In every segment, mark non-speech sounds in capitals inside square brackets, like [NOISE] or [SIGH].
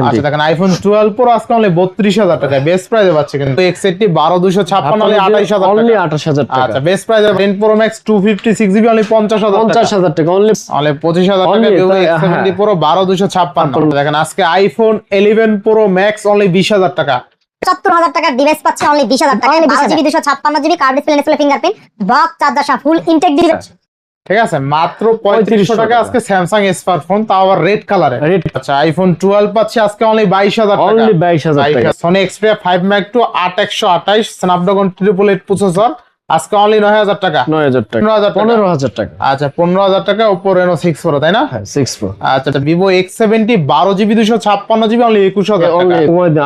আচ্ছা দেখেন iPhone twelve pro আজকে অনলি বত্রিশ হাজার টাকা বেস্ট প্রাইসে পাচ্ছে কিন্তু অনলি অনলি টাকা। আচ্ছা বেস্ট প্রাইসে অনলি পঞ্চাশ হাজার পঞ্চাশ টাকা অনলি অনলি ভিভো সেভেন্টি হ্যাঁ। দেখেন আজকে iPhone eleven pro max only বিশ হাজার টাকা। পঁচাত্তর হাজার টাকার ডিভাইস পাচ্ছে অনলি বিশ হাজার টাকা। 20,000 জিবি দুশো ছাপ্পান্ন GB card display fingerprint box charger full intact দিবে ঠিক আছে মাত্র পঁয়ত্রিশশো টাকা। আজকে স্যামসাং স্মার্ট ফোন তাও আবার রেড কালারে। আচ্ছা আইফোন টুয়েলভ পাচ্ছি আজকে অনলি বাইশ হাজার অনলি বাইশ হাজার Sony Xperia five mark two আট একশো আঠাইশ স্ন্যাপড্রাগন ট্রিপল এইট প্রসেসর আজকে অনলি নয় হাজার টাকা। নয় হাজার টাকা। পনেরো হাজার টাকা। পনেরো হাজার টাকা। আচ্ছা পনেরো হাজার টাকা ওপো রেনো সিক্স প্রো তাই না? হ্যাঁ সিক্স প্রো আচ্ছা ভিভো এক্স সেভেন্টি বারো জিবি দুশো ছাপ্পান্ন জিবি অনলি একুশ হাজার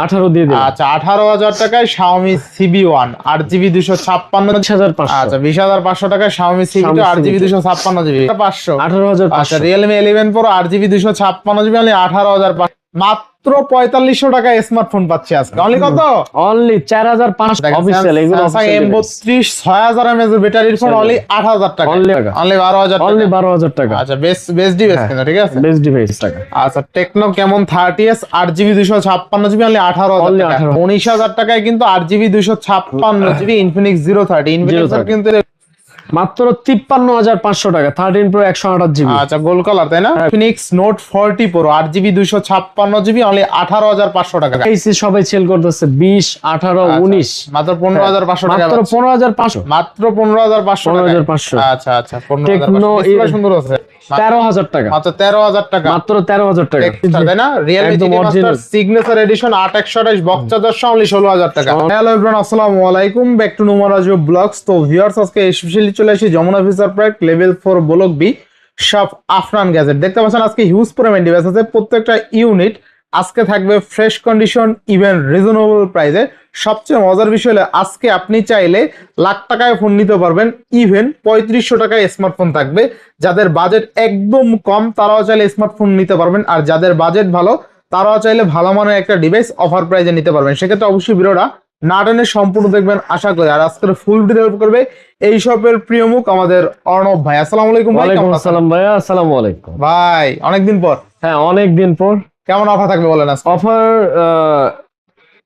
আঠারো দিয়ে আচ্ছা আঠারো হাজার টাকায় শাওমি সিবি ওয়ান আট জিবি দুশো ছাপ্পান্ন হাজার আচ্ছা বিশ হাজার পাঁচশো টাকায় শাওমি সিবি টু আট জিবি CB2 দুশো ছাপ্পান্ন জিবি। পাঁচশো আঠারো হাজার আচ্ছা রিয়েলমি ইলেভেন প্রো আট জিবি দুশো ছাপ্পান্ন জিবি অনলি আঠারো হাজার মাত্র পঁয়তাল্লিশশো টাকায় স্মার্টফোন পাচ্ছি আজকে। অনলি কত? অনলি চার হাজার পাঁচশো অফিসিয়াল এগুলো এম বত্রিশ ছয় হাজার এমএজ ব্যাটারির ফোন অনলি আট হাজার টাকা। অনলি বারো হাজার অনলি বারো হাজার টাকা। আচ্ছা বেস্ট বেস্ট ডিভাইস কিন্তু ঠিক আছে? বেস্ট ডিভাইস টাকা আচ্ছা টেকনো কেমন? থার্টি এস আট জিবি দুশো ছাপ্পান্ন জিবি অনলি আঠারো হাজার টাকা। উনিশ হাজার টাকায় কিন্তু আট জিবি দুশো ছাপ্পান্ন GB Infinix zero thirty Infinix কিন্তু মাত্র তিপ্পান্ন হাজার পাঁচশো টাকা থার্টিন প্রো একশো আঠাশ জিবি আচ্ছা গোল কালার তাই না? ফিনিক্স নোট ফোরটি প্রো আট জিবি দুইশো ছাপ্পান্ন জিবি অনলি আঠারো হাজার পাঁচশো টাকা। এইসি সবাই সেল করতেছে বিশ আঠারো আচ্ছা, উনিশ। মাত্র পনেরো হাজার পাঁচশো টাকা মাত্র পনেরো হাজার পাঁচশো। মাত্র পনেরো হাজার পাঁচশো হাজার পাঁচশো। আচ্ছা আচ্ছা পনেরো হাজার সুন্দর আছে। তেরো হাজার টাকা। মাত্র তেরো হাজার টাকা। মাত্র তেরো হাজার টাকা। তাই না? রিয়েলমি। সিগনেচার এডিশন আট একশো আঠাশ বক্স চার্জার সহ ষোলো হাজার টাকা। হ্যালো এভরিওয়ান আসসালামু আলাইকুম। ব্যাক টু নুমার আজও ব্লগস তো ভিউয়ার্স আজকে স্পেশালি চলে আসি Jamuna future park level four block B সব আফরান গ্যাজেট দেখতে পাচ্ছেন আজকে হিউজ পরিমাণ ডিভাইস আছে। প্রত্যেকটা ইউনিট আজকে থাকবে ফ্রেশ কন্ডিশন ইভেন রিজনেবল প্রাইসে সবচেয়ে মজার বিষয় হলো আজকে আপনি চাইলে লাখ টাকায় ফোন নিতে পারবেন। ইভেন পঁয়ত্রিশশো টাকায় স্মার্টফোন থাকবে। যাদের বাজেট একদম কম তারাও চাইলে স্মার্টফোন নিতে পারবেন। আর যাদের বাজেট ভালো তারাও চাইলে ভালো মানের একটা ডিভাইস অফার প্রাইজে নিতে পারবেন। সেক্ষেত্রে অবশ্যই ভিডিওটা না টেনে সম্পূর্ণ দেখবেন আশা করি। আর আজকের ফুল ডিটেল করবে এই শপের প্রিয় মুখ আমাদের অর্ণব ভাই। আসসালামু আলাইকুম ভাই ওয়ালাইকুম? আসসালাম ভাইয়া আসসালামু আলাইকুম। ভাই অনেকদিন পর। হ্যাঁ অনেক দিন পর। কেমন অফার থাকবে বলেন অফার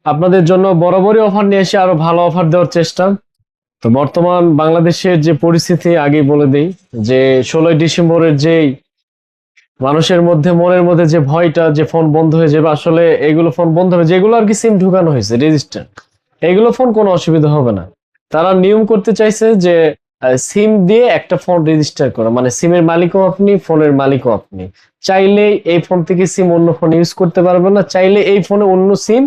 আপনাদের জন্য বরাবরই অফার নিয়ে এসে আরও ভালো অফার দেওয়ার চেষ্টা। তো বর্তমান বাংলাদেশের যে পরিস্থিতি আগে বলে দেই যে, ষোলোই ডিসেম্বরের যেই মানুষের মধ্যে, মনের মধ্যে যে ভয়টা, যে ফোন বন্ধ হয়ে যাবে, আসলে এগুলো ফোন বন্ধ হবে, যেগুলো আর কি সিম ঢুকানো হয়েছে রেজিস্টার এগুলো ফোন কোনো অসুবিধা হবে না। তারা নিয়ম করতে চাইছে যে সিম দিয়ে একটা ফোন রেজিস্টার করা মানে সিমের মালিকও আপনি ফোনের মালিকও আপনি। চাইলে এই ফোন থেকে সিম অন্য ফোন ইউজ করতে পারবেন না, চাইলে এই ফোনে অন্য সিম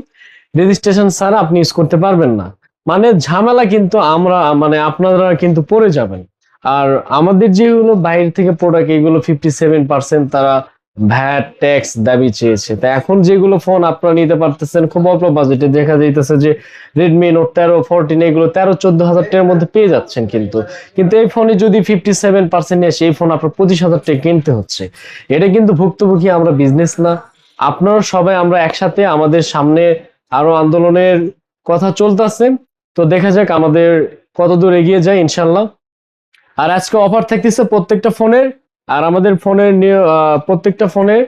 রেজিস্ট্রেশন ছাড়া আপনি ইউজ করতে পারবেন না। মানে ঝামেলা কিন্তু আমরা মানে আপনারা কিন্তু পড়ে যাবেন। আর আমাদের যেগুলো বাইরে থেকে প্রোডাক্ট এগুলো ফিফটি সেভেন পার্সেন্ট তারা ভ্যাট ট্যাক্স দাবি চেয়েছে। তা এখন যেগুলো ফোন আপনারা নিতে পারতেছেন, খুব অল্প বাজেটে দেখা যাইতেছে যে রেডমি নোট তেরো ফোরটিন এগুলো তেরো, চোদ্দ হাজার টাকার মধ্যে পেয়ে যাচ্ছেন কিন্তু। কিন্তু এই ফোনে যদি ফিফটি সেভেন পার্সেন্ট নিয়ে আসে এই ফোন আপনার পঁচিশ হাজার টাকা কিনতে হচ্ছে, এটা কিন্তু ভুক্তভোগী আমরা বিজনেস না। আপনারা সবাই আমরা একসাথে আমাদের সামনে আরও আন্দোলনের কথা চলতেছে। তো দেখা যাক আমাদের কত দূর এগিয়ে যায় ইনশাল্লাহ আর আজকে অফার থাকতেছে প্রত্যেকটা ফোনের। আর আমাদের ফোনের প্রত্যেকটা ফোনের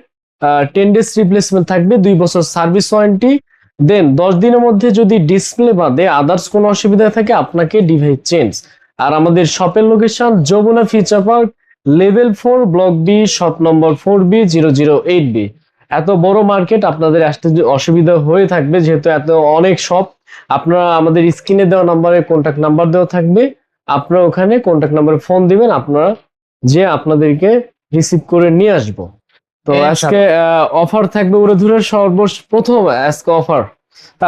টেন ডেজ রিপ্লেসমেন্ট থাকবে, দুই বছর সার্ভিস ওয়ারেন্টি। দেন দশ দিনের মধ্যে যদি ডিসপ্লে বাদে আদার্স কোনো অসুবিধা থাকে, আপনাকে ডিভাইস চেঞ্জ। আর আমাদের শপের location, Jamuna future park, level four, block B, shop number four B, zero zero eight B. এত বড় মার্কেট আপনাদের আসতে অসুবিধা হয়ে থাকবে যেহেতু এত অনেক সব আপনারা আমাদের স্ক্রিনে দেওয়া নাম্বারে কন্ট্যাক্ট নাম্বার দেওয়া থাকবে। আপনারা ওখানে কন্ট্যাক্ট নাম্বারে ফোন দিবেন আপনারা যে আপনাদেরকে রিসিভ করে নিয়ে আসব। তো। আজকে অফার থাকবে উড়োধুরের সর্বশ প্রথম আজকে অফার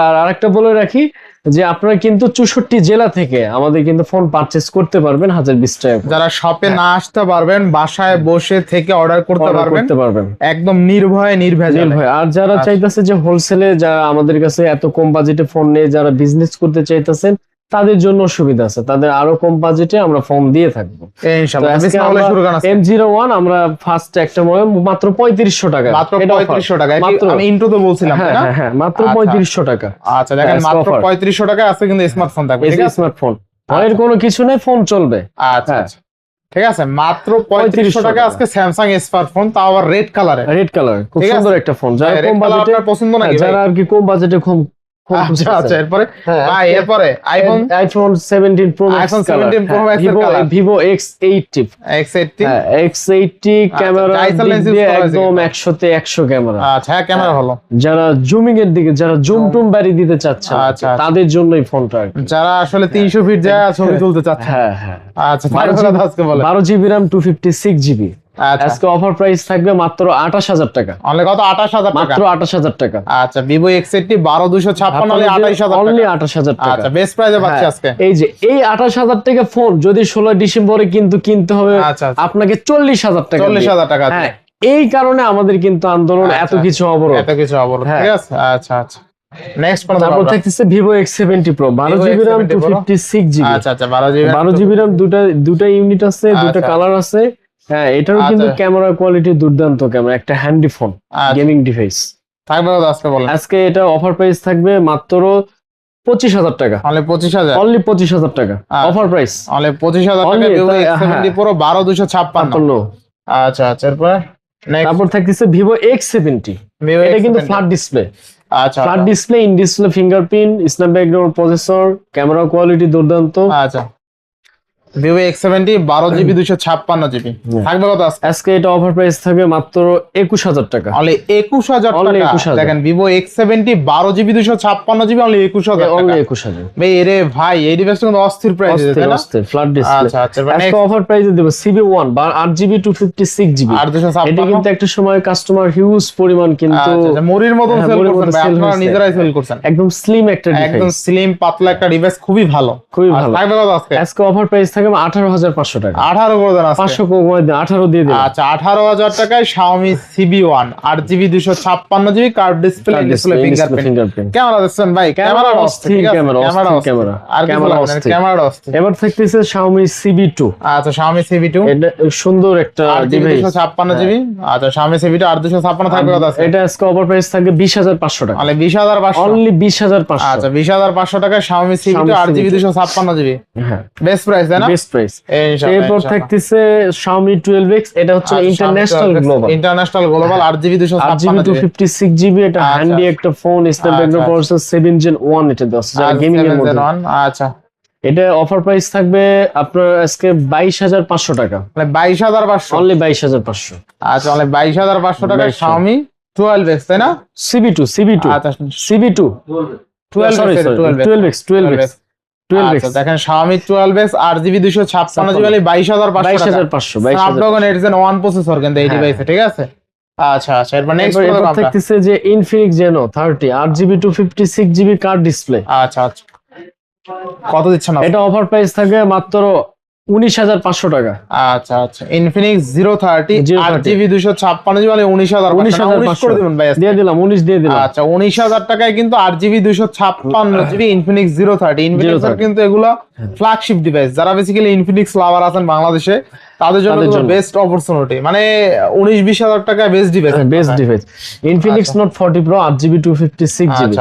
আর আরেকটা বলে রাখি যে আপনারা কিন্তু চৌষট্টি জেলা থেকে আমাদের কিন্তু ফোন পারচেস করতে পারবেন হাজার বিশ টাকা যারা শপে না আসতে পারবেন বাসায় বসে থেকে অর্ডার করতে পারবেন। করতে পারবেন। একদম নির্ভয়ে নির্ভেজাল। আর যারা আচ্ছা। চাইতেছে যে হোলসেলে যারা আমাদের কাছে এত কম বাজেটে ফোন নিয়ে যারা বিজনেস করতে চাইতেছেন তাদের জন্য সুবিধা আছে। তাদের আরও কম বাজেটে আমরা ফোন দিয়ে থাকব। এম জিরো ওয়ান আমরা ফার্স্ট একটা মাত্র পঁয়ত্রিশশো টাকা। মাত্র পঁয়ত্রিশশো টাকা। আমি তো বলছিলাম হ্যাঁ হ্যাঁ হ্যাঁ মাত্র আচ্ছা। পঁয়ত্রিশশো টাকা। আচ্ছা দেখেন হ্যাঁ, মাত্র পঁয়ত্রিশশো টাকা আছে কিন্তু স্মার্টফোন থাকবে স্মার্টফোন এর কোনো কিছু নেই ফোন চলবে। আচ্ছা হ্যাঁ। আচ্ছা। ঠিক আছে মাত্র পঁয়ত্রিশশো টাকা। আজকে স্যামসাং স্মার্টফোন তাও আবার রেড কালারে রেড কালার খুব। সুন্দর একটা ফোন যারা কম বাজেটে পছন্দ নাকি যারা আর কি কম বাজেটে আচ্ছা আচ্ছা এরপরে? হ্যাঁ, ভাই এরপরে? IPhone iPhone 17 pro max iPhone 17 Pro Max এর Vivo Vivo X80 X eighty হ্যাঁ X80 ক্যামেরা একদম কিন্তু। 100 তে 100 ক্যামেরা আচ্ছা হ্যাঁ ক্যামেরা ভালো। যারা জুমিং এর দিকে যারা জুম টুম বাড়ি দিতে চাচ্ছে আচ্ছা, আচ্ছা। তাদের জন্য ফোনটা যারা আসলে তিনশো ফিট যায় ছবি তুলতে চাচ্ছে। হ্যাঁ হ্যাঁ। আচ্ছা বারো তারপরে জিবি- আজকে বলে বারো জিবি আচ্ছা। আজকে অফার প্রাইস থাকবে মাত্র আঠাশ হাজার টাকা। অনলি কত? আঠাশ হাজার মাত্র আঠাশ হাজার টাকা। আচ্ছা ভিভো এক্স এইটটি বারো দুশো ছাপ্পান্ন হলে আঠাইশ হাজার অনলি আঠাশ হাজার টাকা। আচ্ছা বেস্ট প্রাইসে পাচ্ছি হ্যাঁ, আজকে। এই যে এই আঠাশ হাজার টাকা ফোন যদি ষোলো ডিসেম্বরে কিন্তু কিনতে হবে আচ্ছা, আচ্ছা। আপনাকে চল্লিশ হাজার টাকা চল্লিশ হাজার টাকা হ্যাঁ এই কারণে আমাদের কিন্তু আন্দোলন এত আচ্ছা। কিছু অবরোধ। এত কিছু অবরোধ হ্যাঁ। ঠিক আছে? আচ্ছা আচ্ছা। নেক্সট কোন তারপর থাকতেছে Vivo GB RAM X70 two Pro? Fifty six GB. আচ্ছা আচ্ছা বারো জিবি বারো জিবি র্যাম দুটা দুটা ইউনিট আছে দুটা আচ্ছা। কালার আছে। হ্যাঁ এটারও কিন্তু আচ্ছা। ক্যামেরা কোয়ালিটি দুর্দান্ত ক্যামেরা একটা হ্যান্ডি ফোন। গেমিং ডিভাইস থাকবে আজকে বলেন? আজকে এটা অফার প্রাইস থাকবে মাত্র পঁচিশ হাজার টাকা। অনলি পঁচিশ হাজার? অনলি পঁচিশ হাজার টাকা। অফার প্রাইস অনলি পঁচিশ হাজার টাকা সেভেন্টি হ্যাঁ। পুরো বারো দুশো ছাপ্পান্ন। আচ্ছা আচ্ছা এরপরে তারপর থাকতেছে ভিভো এক্স সেভেন্টি এটা কিন্তু ফ্ল্যাট ডিসপ্লে আচ্ছা flat display in display fingerprint Snapdragon processor camera quality দুর্দান্ত। আচ্ছা। ভিভো এক্স সেভেন্টি বারো জিবি দুশো ছাপ্পান্ন জিবি থাকবে কত আজকে? আজকে এটা অফার প্রাইস থাকবে মাত্র একুশ হাজার টাকা। অনলি একুশ হাজার টাকা। দেখেন ভিভো এক্স সেভেন্টি বারো জিবি দুশো ছাপ্পান্ন জিবি অনলি একুশ হাজার অনলি একুশ হাজার। ভাই এরে ভাই এই ডিভাইসটা কিন্তু অস্থির প্রাইস তাই ফ্ল্যাট ডিসপ্লে আচ্ছা আচ্ছা আজকে অফার প্রাইসে দেবো সিবি ওয়ান বা আট GB two fifty six GB আর দুশো এটা কিন্তু একটা সময় কাস্টমার হিউজ পরিমাণ কিন্তু মুড়ির মতন সেল করছেন মতো আপনারা নিজেরাই সেল করছেন। একদম স্লিম একটা একদম স্লিম পাতলা একটা ডিভাইস খুবই ভালো। খুবই ভালো। থাকবে কত আজকে? আজকে অফার প্রাইস থাকবে আঠারো হাজার পাঁচশো টাকা। আঠারো করে দেন পাঁচশো কমায় দিন আঠারো দিয়ে দিন আচ্ছা আঠারো হাজার টাকায় শাওমি সিবি ওয়ান আট জিবি দুশো ছাপ্পান্ন GB curve display display fingerprint fingerprint camera দেখছেন ভাই? ক্যামেরা ক্যামেরা অস্থির অস্থির ঠিক আছে? ক্যামেরা, ক্যামেরা অস্থির অস্থির। ক্যামেরা। আর ক্যামেরা অস্থির। ক্যামেরা অস্থির। এবার থাকতেছে Xiaomi CB2 আচ্ছা শাওমি সিবি টু এটা সুন্দর একটা ডিভাইস দুশো ছাপ্পান্ন জিবি আচ্ছা শাওমি সিবি টু আট দুশো ছাপ্পান্ন থাকবে এটা আজকে অফার প্রাইস থাকবে বিশ হাজার পাঁচশো টাকা। তাহলে বিশ হাজার পাঁচশো। অনলি বিশ হাজার পাঁচশো। আচ্ছা বিশ হাজার পাঁচশো টাকায় শাওমি সিবি টু আট জিবি দুশো ছাপ্পান্ন জিবি হ্যাঁ। বেস্ট প্রাইস তাই না? বেস্ট প্রাইস এরপর থাকতেছে Xiaomi 12X এটা হচ্ছে international global international global 8GB 256GB এটা হ্যান্ডি একটা ফোন Snapdragon প্রসেসর 7 Gen 1 এটা দশ যারা গেমিং এর মধ্যে। আচ্ছা। এটা অফার প্রাইস থাকবে আপনার আজকে বাইশ হাজার পাঁচশো টাকা। মানে বাইশ হাজার পাঁচশো। অনলি বাইশ হাজার পাঁচশো। আচ্ছা অনলি বাইশ হাজার পাঁচশো টাকা সৌমি টুয়েলভ এক্স তাই না? CB2 CB2 আচ্ছা CB2 12X 12X 12X দেখেন প্রসেসর কিন্তু এই হ্যাঁ। ডিভাইসে ঠিক আছে? আচ্ছা আচ্ছা এরপর নেক্সট যে কার্ড ডিসপ্লে আচ্ছা আচ্ছা। কত দিচ্ছে না এটা অফার প্রাইস থাকে মাত্র উনিশ হাজার পাঁচশো টাকা। আচ্ছা আচ্ছা। ইনফিনিক্স জিরো থার্টি জিবি দুশো ছাপ্পান্ন জিবি মানে উনিশ হাজার উনিশ হাজার করে দেবেন ভাই দিয়ে দিলাম উনিশ দিয়ে দিলাম। আচ্ছা উনিশ হাজার টাকায় কিন্তু আট জিবি দুশো ছাপ্পান্ন GB Infinix zero thirty Infinix কিন্তু এগুলো ফ্ল্যাগশিপ ডিভাইস যারা বেসিক্যালি ইনফিনিক্স লাভার আছেন বাংলাদেশে তাদের জন্য বেস্ট অপরচুনিটি মানে উনিশ বিশ হাজার টাকায় best device best device Infinix note forty pro আট GB two fifty six GB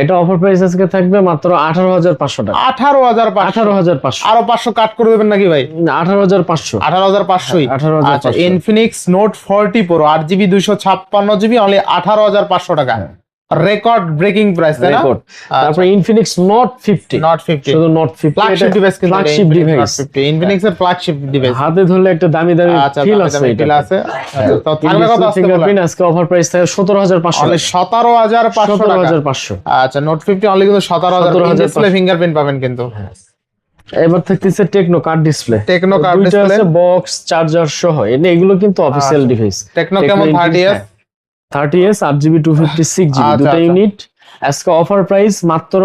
এটা অফার প্রাইস আজকে থাকবে মাত্র আঠারো হাজার পাঁচশো টাকা। আঠারো হাজার আঠারো হাজার পাঁচশো। আরও পাঁচশো কাট করে দেবেন নাকি ভাই? আঠারো হাজার পাঁচশো। আঠারো হাজার পাঁচশোই? হ্যাঁ, 18,500 আচ্ছা ইনফিনিক্স নোট ফোরটি প্রো আট জিবি দুশো ছাপ্পান্ন জিবি অনলি আঠারো হাজার পাঁচশো টাকা। রেকর্ড ব্রেকিং প্রাইস তাই না? রেকর্ড তারপরে Infinix note fifty not fifty শুধু নোট ফিফটি ফ্ল্যাগশিপ ডিভাইস কিন্তু ফ্ল্যাগশিপ ডিভাইস ইনফিনিক্স এর ফ্ল্যাগশিপ ডিভাইস হাতে ধরলে একটা দামি দামি আচ্ছা ফিল আছে দামি এটা আছে। আচ্ছা, তো থাকবে কত আজকে ফিঙ্গারপ্রিন্ট আজকে অফার প্রাইস থাকে সতেরো হাজার পাঁচশো অনলি সতেরো হাজার পাঁচশো টাকা। হাজার পাঁচশো। আচ্ছা নোট ফিফটি অনলি কিন্তু সতেরো হাজার 17,500 ডিসপ্লে ফিঙ্গারপ্রিন্ট পাবেন কিন্তু। এবার থাকতেছে Tecno curved display Tecno curved display আছে বক্স চার্জার সহ। এগুলো কিন্তু অফিসিয়াল আচ্ছা। Device Tecno Camon thirty S thirty S আট GB two fifty six GB আচ্ছা, দুটো। ইউনিট আজকে অফার প্রাইস মাত্র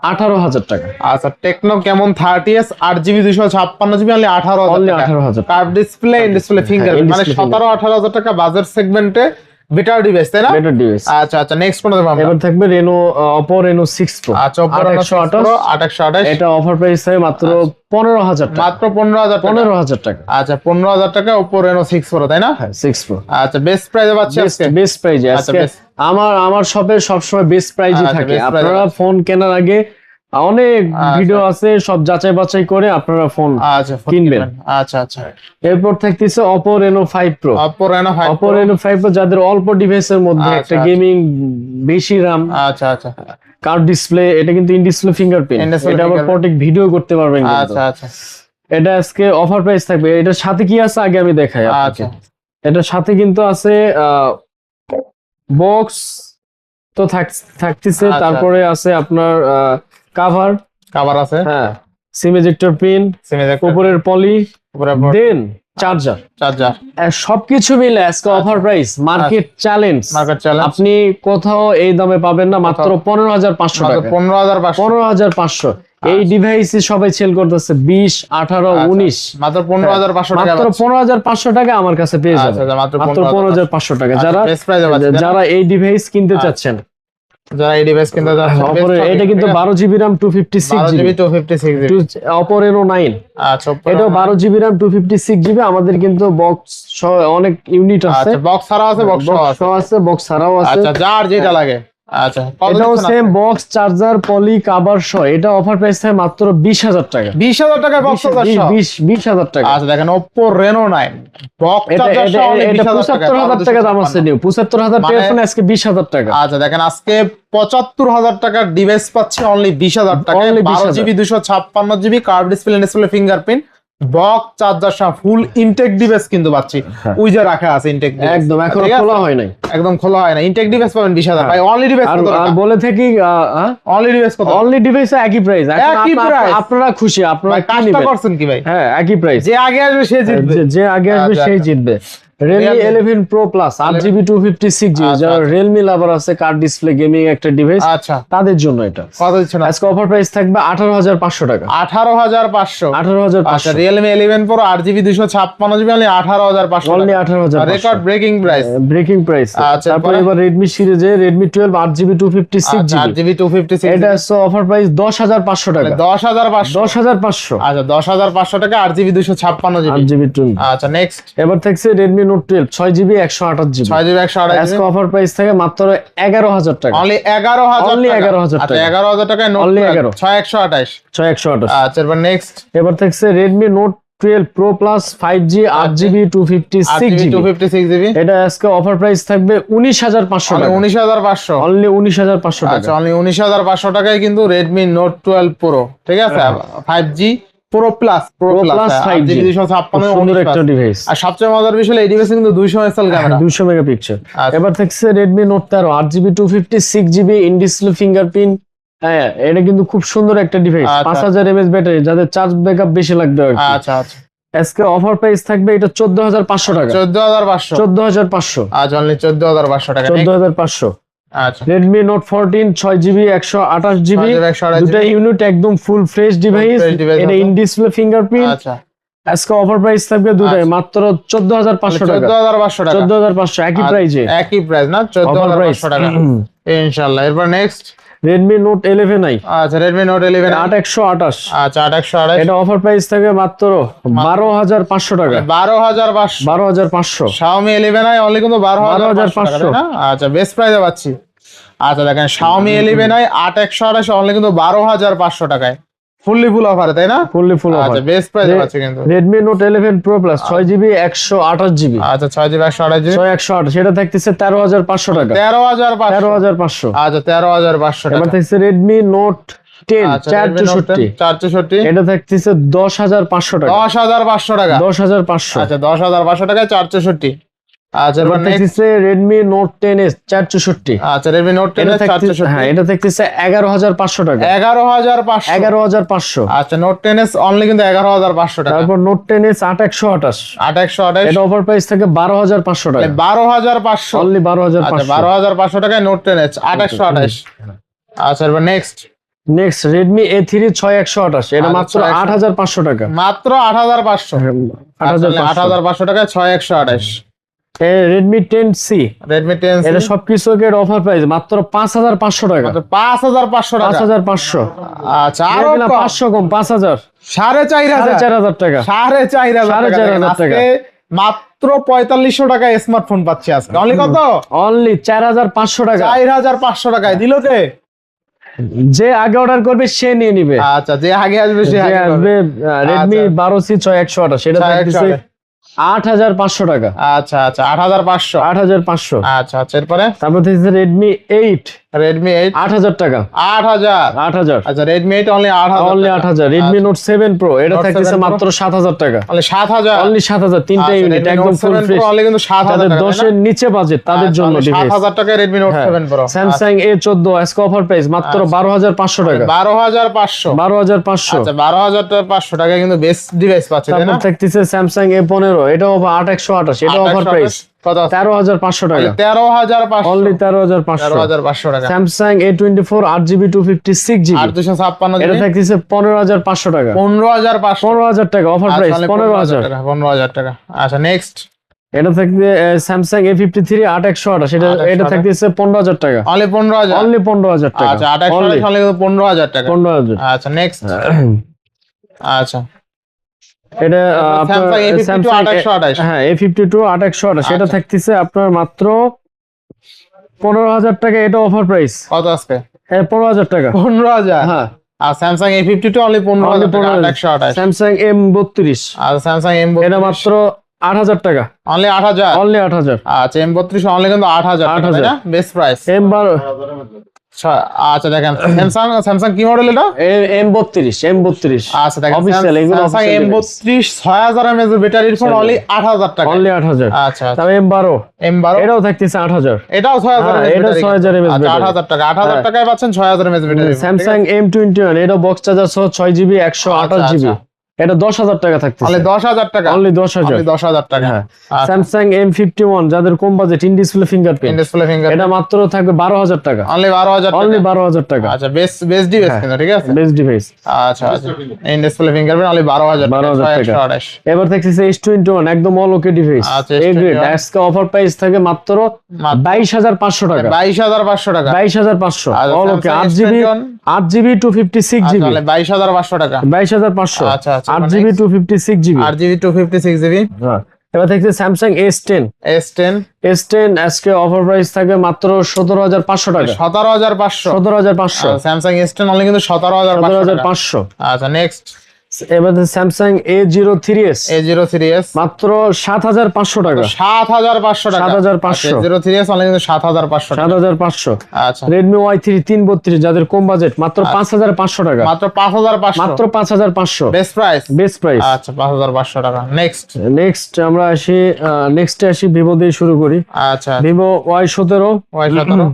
আঠারো হাজার টাকা। আচ্ছা টেকনো কেমন থার্টি এস আট জিবি দুশো ছাপ্পান্ন জিবি অনলি আঠারো হাজার কার্ভ ডিসপ্লে ডিসপ্লে ফিঙ্গারপ্রিন্ট মানে সতেরো আঠারো হাজার টাকা বাজার সেগমেন্টে বেটার ডিভাইস তাই না? বেটার ডিভাইস আচ্ছা আচ্ছা নেক্সট কোনটা দেবো এবার থাকবে Reno Oppo Reno six pro আচ্ছা ওপর আঠাশশো আঠাশ। আঠাশশো আঠাশ। এটা অফার প্রাইস থাকে মাত্র পনেরো হাজার টাকা। মাত্র পনেরো হাজার টাকা। আচ্ছা পনেরো হাজার টাকা ওপো রেনো সিক্স প্রো তাই না? হ্যাঁ সিক্স প্রো আচ্ছা বেস্ট প্রাইসে পাচ্ছি আজকে? বেস্ট আচ্ছা, আজকে আমার আমার শপে সবসময় বেস্ট প্রাইজই আচ্ছা, থাকে। আপনারা ফোন কেনার আগে অনেক আচ্ছা। ভিডিও আছে সব যাচাই বাছাই করে আপনারা ফোন আচ্ছা কিনবেন। আচ্ছা আচ্ছা এরপর থাকতেছে Oppo Reno five pro Oppo Reno five Oppo Reno five pro যাদের অল্প ডিভাইসের মধ্যে আচ্ছা, একটা। গেমিং বেশি রাম আচ্ছা আচ্ছা কার্ড ডিসপ্লে এটা কিন্তু ইন ডিসপ্লে ফিঙ্গারপ্রিন্ট এটা আবার fingerprint। ভিডিও করতে পারবেন। আচ্ছা আচ্ছা এটা আজকে অফার প্রাইস থাকবে এটার সাথে কি আছে আগে আমি দেখাই আচ্ছা এটার সাথে কিন্তু আছে বক্স তো থাক- থাকতেছে। তারপরে আছে আপনার কাভার কাভার আছে। হ্যাঁ। সিম এজেক্টর পিন উপরের পলি উপরে দেন চার্জার চার্জার সবকিছু মিলে আজকে আচ্ছা। Offer price market challenge market challenge আপনি কোথাও এই দামে পাবেন না মাত্র পনেরো হাজার পাঁচশো মাত্র টাকা। পনেরো হাজার পাঁচশো। পনেরো হাজার পাঁচশো। এই ডিভাইস সবাই সেল করতেছে বিশ আঠারো আচ্ছা। উনিশ। মাত্র পনেরো হাজার পাঁচশো টাকা মাত্র পনেরো হাজার পাঁচশো টাকা আমার কাছে পেয়ে আচ্ছা যাবে আচ্ছা, মাত্র পনেরো হাজার পাঁচশো। টাকা। যারা যারা এই ডিভাইস কিনতে আচ্ছা। চাচ্ছেন যারা এই ডিভাইস কিনতে এটা কিন্তু বারো জিবি জিবি অপর এনো আচ্ছা এটা বারো জিবি জিবি আমাদের কিন্তু বক্স অনেক ইউনিট আছে। আচ্ছা বক্স ছাড়াও আছে বক্স আছে। বক্স ছাড়াও আছে। আচ্ছা যার যেটা লাগে। আচ্ছা এটাও same box charger poly cover সহ। এটা অফার প্রাইস থাকে মাত্র বিশ হাজার টাকা। বক্স টাকা। আচ্ছা দেখেন বক্স চার্জার সহ টাকা দাম আছে নিউ পঁচাত্তর হাজার টাকা মানে- ফোন আজকে টাকা। আচ্ছা দেখেন আজকে পঁচাত্তর হাজার টাকার ডিভাইস পাচ্ছি অনলি বিশ হাজার টাকা Only বারো 20,000 জিবি দুশো ছাপ্পান্ন GB curve display display fingerprint box charger full intact device কিন্তু পাচ্ছি। হ্যাঁ। ওই যে রাখা আছে ইনটেক একদম এখন খোলা হয় নাই। একদম খোলা হয় না ইনটেক ডিভাইস পাবেন বিশ হাজার। ভাই অনলি ডিভাইস আর কত আর বলে থাকি অনলি ডিভাইস কত? অনলি ডিভাইস একই প্রাইস একই প্রাইস আপনারা খুশি আপনারা কাজটা করছেন কি ভাই? হ্যাঁ একই প্রাইস যে আগে আসবে সে জিতবে। যে- আগে আসবে সে সেই আচ্ছা। জিতবে। Realme- ইলেভেন প্রো প্লাস আট GB two fifty six GB আচ্ছা, যারা আচ্ছা। রিয়েলমি লাভার আছে কার্ড ডিসপ্লে গেমিং একটা ডিভাইস আচ্ছা। তাদের জন্য এটা। কত দিচ্ছেন আজকে অফার প্রাইস থাকবে আঠারো হাজার পাঁচশো টাকা। আঠারো হাজার পাঁচশো। আঠারো হাজার আচ্ছা ছাপ্পান্ন জিবি অনলি আঠারো হাজার পাঁচশো অনলি আঠারো হাজার record breaking price breaking price আচ্ছা, তারপরে? এবার রেডমি সিরিজে আট GB GB two fifty six এটা হচ্ছে অফার প্রাইস দশ হাজার পাঁচশো টাকা। দশ হাজার পাঁচশো। দশ হাজার পাঁচশো। আচ্ছা দশ হাজার পাঁচশো টাকা আট জিবি দুশো ছাপ্পান্ন আট জিবি জিবি টুয়েলভ আচ্ছা নেক্সট এবার থাকছে রেডমি নোট টুয়েলভ ছয় জিবি একশো আঠাশ জিবি ছয় জিবি একশো আঠাশ অফার প্রাইস থাকে মাত্র এগারো হাজার টাকা। অনলি এগারো হাজার Only 11,000 আচ্ছা টাকা। এগারো হাজার টাকায় নোট Only 11 ছয় একশো আঠাশ। ছয় একশো আঠাশ। আচ্ছা এবার নেক্সট এবার থাকছে Redmi note twelve pro plus five G আট GB two fifty six two fifty six GB এটা আজকে অফার প্রাইস থাকবে উনিশ হাজার পাঁচশো টাকা। উনিশ হাজার পাঁচশো। অনলি উনিশ হাজার পাঁচশো আচ্ছা টাকা। অনলি উনিশ হাজার পাঁচশো টাকায় কিন্তু রেডমি নোট টুয়েলভ প্রো ঠিক আছে? Five G pro plus pro plus 5G খুব সুন্দর একটা ডিভাইস আর সবচেয়ে মজার বিষয় এই ডিভাইসে কিন্তু ক্যামেরা দুশো মেগাপিক্সেল আচ্ছা। এবার থাকছে ইন ডিসপ্লে ফিঙ্গারপ্রিন্ট হ্যাঁ এটা কিন্তু খুব সুন্দর একটা ডিভাইস আচ্ছা। পাঁচ হাজার এমএস ব্যাটারি যাদের চার্জ ব্যাকআপ বেশি লাগবে আচ্ছা আচ্ছা। আজকে অফার প্রাইস থাকবে এটা চোদ্দ হাজার পাঁচশো টাকা। চোদ্দ হাজার পাঁচশো। চোদ্দ হাজার পাঁচশো। অনলি চোদ্দ হাজার পাঁচশো টাকা। চোদ্দ হাজার পাঁচশো। আচ্ছা রেডমি নোট ফোরটিন ছয় জিবি একশো আঠাশ জিবি দুটা ইউনিট একদম ফুল ফ্রেশ ডিভাইস এটা। ইন ডিসপ্লে ফিঙ্গারপ্রিন্ট আচ্ছা। আজকে অফার প্রাইস থাকবে দুটাই আচ্ছা। মাত্র চোদ্দ হাজার পাঁচশো চোদ্দ টাকা। হাজার পাঁচশো টাকা। চোদ্দ হাজার পাঁচশো একই আচ্ছা, প্রাইজে একই প্রাইস না চোদ্দ হাজার পাঁচশো টাকা। ইনশাল্লাহ এরপর next Redmi note eleven I আচ্ছা রেডমি নোট ইলেভেন আট একশো আঠাশ। আচ্ছা আট একশো আঠাশ। এটা অফার প্রাইস থাকে মাত্র বারো হাজার পাঁচশো টাকা। বারো হাজার পাঁচশো। বারো হাজার পাঁচশো। শাওমি ইলেভেন আই অনলি কিন্তু বারো হাজার পাঁচশো 12,500 টাকা, আচ্ছা বেস্ট প্রাইসে পাচ্ছি। আচ্ছা দেখেন শাওমি ইলেভেন আই আট একশো আঠাশ অনলি কিন্তু বারো হাজার পাঁচশো টাকায়। ফুললি ফুল অফারে তাই না? ফুললি ফুল আচ্ছা বেস্ট প্রাইসে পাচ্ছি কিন্তু। Redmi note eleven pro plus ছয় জিবি একশো আঠাশ জিবি আচ্ছা ছয় জিবি একশো আঠাশ জিবি ছয় একশো আঠাশ এটা থাকতেছে তেরো হাজার পাঁচশো টাকা। তেরো হাজার তেরো পাঁচশো হাজার পাঁচশো। আচ্ছা তেরো হাজার পাঁচশো এবার টাকা থাকছে Redmi Note চৌষট্টি। 10, চার চৌষট্টি। এটা থাকতেছে দশ হাজার পাঁচশো টাকা। দশ হাজার পাঁচশো টাকা। দশ হাজার পাঁচশো। আচ্ছা দশ হাজার পাঁচশো টাকায় চার চৌষট্টি। আচ্ছা এবার নেক্সট টেন এস চার চৌষট্টি আচ্ছা এটা চার থাকতেছে চৌষট্টি হ্যাঁ এটা হাজার পাঁচশো টাকা। এগারো হাজার পাঁচশো। এগারো হাজার পাঁচশো। আচ্ছা নোট টেন এস অনলি কিন্তু এগারো হাজার পাঁচশো টাকা। তারপর আঠাশ আট একশো আঠাশ। এটা অফার প্রাইস থাকে বারো হাজার পাঁচশো টাকা। বারো হাজার পাঁচশো। অনলি বারো হাজার আচ্ছা পাঁচশো বারো হাজার পাঁচশো টাকায় আট একশো আঠাশ। আচ্ছা এবার next next Redmi A three ছয় একশো আঠাশ। এটা আচ্ছা, মাত্র 6,128 আট হাজার পাঁচশো টাকা। মাত্র আট হাজার পাঁচশো। আট হাজার আট হাজার পাঁচশো টাকায় ছয় একশো আঠাশ। Redmi ten C Redmi ten এটা অফার প্রাইস মাত্র পাঁচ হাজার পাঁচশো টাকা। পাঁচ হাজার পাঁচশো পাঁচ হাজার পাঁচশো। আচ্ছা আরও পাঁচশো কম পাঁচ হাজার। সাড়ে চার হাজার। চার হাজার টাকা। সাড়ে চার হাজার সাড়ে চার হাজার টাকা। মাত্র পঁয়তাল্লিশশো টাকায় স্মার্টফোন পাচ্ছি আজকে। অনলি কত? অনলি চার হাজার পাঁচশো টাকা। চার হাজার পাঁচশো টাকায়। দিল কে? যে আগে অর্ডার করবে সে নিয়ে নিবে। আচ্ছা যে আগে আসবে সে আসবে রেডমি আচ্ছা। বারো সি ছয় একশো আঠাশ। সেটা আট হাজার পাঁচশো টাকা। আচ্ছা আচ্ছা আট হাজার পাঁচশো। আট হাজার পাঁচশো। আচ্ছা আচ্ছা এরপরে? তারপর রেডমি এইট এইট আট হাজার টাকা। আট হাজার? আট হাজার। আচ্ছা রেডমি এইট অনলি আট হাজার অনলি আট হাজার। রেডমি নোট সেভেন প্রো এটা Note থাকতেছে মাত্র সাত হাজার টাকা। অনলি সাত হাজার? অনলি সাত হাজার তিনটা ইউনিট একদম ফুল ফ্রেশ অনলি কিন্তু সাত হাজার যাদের টাকা, তাই না? দশের নিচে বাজেট তাদের আচ্ছা, জন্য only ডিভাইস হাজার টাকায় Redmi note seven pro Samsung A চোদ্দ আজকে অফার প্রাইস মাত্র বারো হাজার পাঁচশো টাকা। বারো হাজার পাঁচশো। বারো হাজার পাঁচশো। আচ্ছা বারো হাজার পাঁচশো টাকা কিন্তু বেস্ট ডিভাইস পাচ্ছে তাই না? তারপর থাকতেছে স্যামসাং এ পনেরো এটাও আট একশো আঠাশ এটা অফার প্রাইস তেরো হাজার পাঁচশো টাকা। তেরো হাজার অনলি তেরো হাজার পাঁচশো। হাজার পাঁচশো টাকা। স্যামসাং এ টোয়েন্টি ফোর আট GB two fifty six GB আর দুশো ছাপ্পান্ন এটা থাকতেছে পনেরো হাজার পাঁচশো টাকা। পনেরো হাজার পাঁচশো। পনেরো হাজার টাকা অফার প্রাইস আচ্ছা, পনেরো হাজার টাকা পনেরো হাজার টাকা। আচ্ছা নেক্সট এটা থাকবে স্যামসাং এ ফিফটি থ্রি আট একশো আঠাশ। এটা এটা থাকতেছে পনেরো হাজার টাকা। অনলি পনেরো হাজার। অনলি পনেরো হাজার টাকা। আচ্ছা অনলি অনলি পনেরো হাজার টাকা। পনেরো হাজার। আচ্ছা নেক্সট আচ্ছা। এটা স্যামসাং এ ফিফটি টু আঠাশশো আঠাশ। হ্যাঁ আট এটা আচ্ছা। থাকতেছে আপনার মাত্র পনেরো হাজার টাকা। এটা অফার প্রাইস কত আজকে? পনেরো হাজার টাকা। পনেরো হাজার? হ্যাঁ। আর Samsung A fifty two only পনেরো হাজার টাকা 15,000 একশো আঠাশ। স্যামসাং এম বত্রিশ। আর স্যামসাং এম এটা মাত্র আট হাজার টাকা। অনলি আট হাজার? অনলি আট হাজার। আচ্ছা এম বত্রিশ অনলি কিন্তু আট হাজার 8,000 না? বেস্ট প্রাইস এম বারো আচ্ছা দেখেন স্যামসাং স্যামসাং কি মডেল এটা? এম বত্রিশ এম বত্রিশ। আচ্ছা দেখেন স্যামসাং এম বত্রিশ ছয় হাজার এম এমএজ ব্যাটারির ফোন অনলি আট হাজার টাকা। অনলি আট হাজার। আচ্ছা তবে এম বারো। এম বারো? এটাও থাকতেছে আট হাজার। এটাও ছয় হাজার হ্যাঁ, এটাও 6000 mAh আট হাজার টাকা আট হাজার হ্যাঁ। টাকায় পাচ্ছেন ছয় হাজার এমএজ battery Samsung M twenty one এটা বক্স চার্জার সহ ছয় জিবি একশো আঠাশ আচ্ছা, জিবি এটা দশ হাজার টাকা থাকতেছে। অনলি দশ হাজার টাকা। অনলি দশ হাজার। দশ হাজার টাকা। হ্যাঁ। আচ্ছা। স্যামসাং এম ফিফটি ওয়ান যাদের কম budget in display fingerprint display finger এটা মাত্র থাকবে বারো হাজার টাকা। অনলি বারো হাজার অনলি বারো হাজার টাকা। আচ্ছা বেস্ট বেস্ট ডিভাইস। কিন্তু ঠিক আছে? বেস্ট ডিভাইস আচ্ছা আচ্ছা। ইন ডিসপ্লে ফিঙ্গারপ্রিন্ট অনলি বারো হাজার 12,000 টাকা। এবার থাকতেছে এস টোয়েন্টি ওয়ান একদম অল ওকে ডিভাইস আচ্ছা, এ গ্রেড আজকে অফার প্রাইস থাকে মাত্র বাইশ হাজার পাঁচশো টাকা। বাইশ হাজার পাঁচশো টাকা। বাইশ হাজার পাঁচশো। আচ্ছা, অল ওকে Samsung আট জিবি S21 আট GB two fifty six GB. বাইশ হাজার পাঁচশো টাকা। বাইশ হাজার পাঁচশো। আচ্ছা, আচ্ছা, আট GB two fifty six GB. আট GB two fifty six GB. এবার দেখছি Samsung S ten S ten S ten আজকে অফার প্রাইস থাকবে মাত্র সতেরো হাজার পাঁচশো টাকা। সতেরো হাজার পাঁচশো। সতেরো হাজার পাঁচশো। স্যামসাং এস টেন অনলি কিন্তু সতেরো হাজার হাজার পাঁচশো। আচ্ছা নেক্সট এবার Samsung A zero three S A zero three S মাত্র সাত হাজার পাঁচশো টাকা। সাত হাজার পাঁচশো টাকা। 7,500 জিরো থ্রি এস অনলি কিন্তু সাত হাজার পাঁচশো সাত হাজার পাঁচশো। আচ্ছা। রেডমি ওয়াই থ্রি তিন বত্রিশ যাদের কম বাজেট মাত্র পাঁচ হাজার পাঁচশো টাকা। মাত্র পাঁচ হাজার পাঁচশো। মাত্র পাঁচ হাজার পাঁচশো। বেস্ট প্রাইস বেস্ট প্রাইস আচ্ছা পাঁচ হাজার পাঁচশো টাকা। নেক্সট নেক্সট আমরা আসি নেক্সটে আসি ভিভো দিয়ে শুরু করি। আচ্ছা। ভিভো ওয়াই সতেরো। ওয়াই সতেরো।